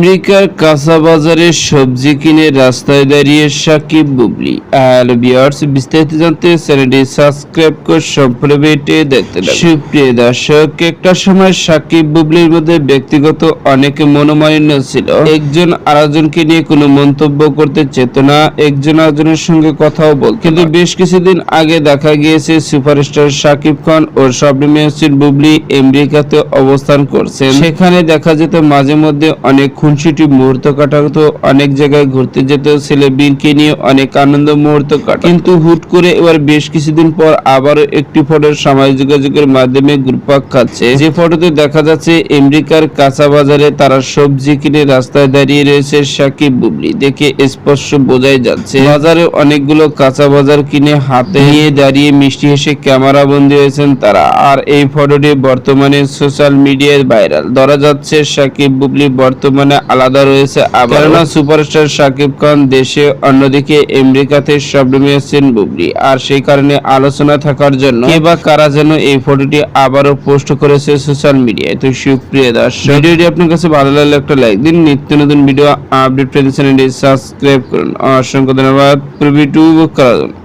আমেরিকার কাঁচা বাজারে সবজি কিনে রাস্তায় দাঁড়িয়ে সাকিব বুবলি। হ্যালো বিয়ার্স বিস্তারিত জানতে চ্যানেলটি সাবস্ক্রাইব করে সম্পূর্ণ ভিডিওটি দেখতে। সুপ্রিয় দর্শক, একটা সময় সাকিব বুবলির মধ্যে ব্যক্তিগত অনেক মনোমালিন্য ছিল। একজন আরেকজনকে নিয়ে কোনো মন্তব্য করতে চেত না, একজন আরেকজনের সঙ্গে কথাও বল কিন্তু বেশ কিছুদিন আগে দেখা গিয়েছে, সুপারস্টার সাকিব খান ও শবনম বুবলি আমেরিকাতে অবস্থান করছেন। সেখানে দেখা যেত মাঝে মধ্যে অনেক খুনসুটি মুহূর্ত কাটাতো অনেক জায়গায় ঘুরতে যেত ছেলে বীরকে নিয়ে অনেক আনন্দ মুহূর্ত কাটা কিন্তু হুট করে এবার বেশ কিছুদিন পর আবারও একটি ফটো সামাজিক যোগাযোগের মাধ্যমে ঘুরপাক খাচ্ছে। যে ফটোতে দেখা যাচ্ছে, আমেরিকার কাঁচা বাজারে তারা সবজি কিনে রাস্তায় দাঁড়িয়ে রয়েছে সাকিব বুবলি। দেখে স্পষ্ট বোঝাই যাচ্ছে, বাজারে অনেকগুলো কাঁচা বাজার কিনে হাতে নিয়ে দাঁড়িয়ে মিষ্টি হেসে ক্যামেরা বন্দী হয়েছেন তারা। আর এই ফটোটি বর্তমানে সোশ্যাল মিডিয়ায় ভাইরাল। ধরা যাচ্ছে সাকিব বুবলি বর্তমানে আলাদা রয়েছে। কেননা সুপারস্টার সাকিব খান দেশে, অন্যদিকে আমেরিকাতে শবনম ইয়াসিন বুবলি। আর সেই কারণে আলোচনা থাকার জন্য কে বা কারা যেন এই ফটোটি আবারও পোস্ট করেছে সোশ্যাল মিডিয়ায়। তো সুপ্রিয় দর্শক, ভিডিওটি আপনার কাছে ভালো লাগলে একটা লাইক দিন। নিত্য নতুন ভিডিও আপডেট পেতে চ্যানেলটি সাবস্ক্রাইব করুন। অসংখ্য ধন্যবাদ। প্রিভিউ করার জন্য।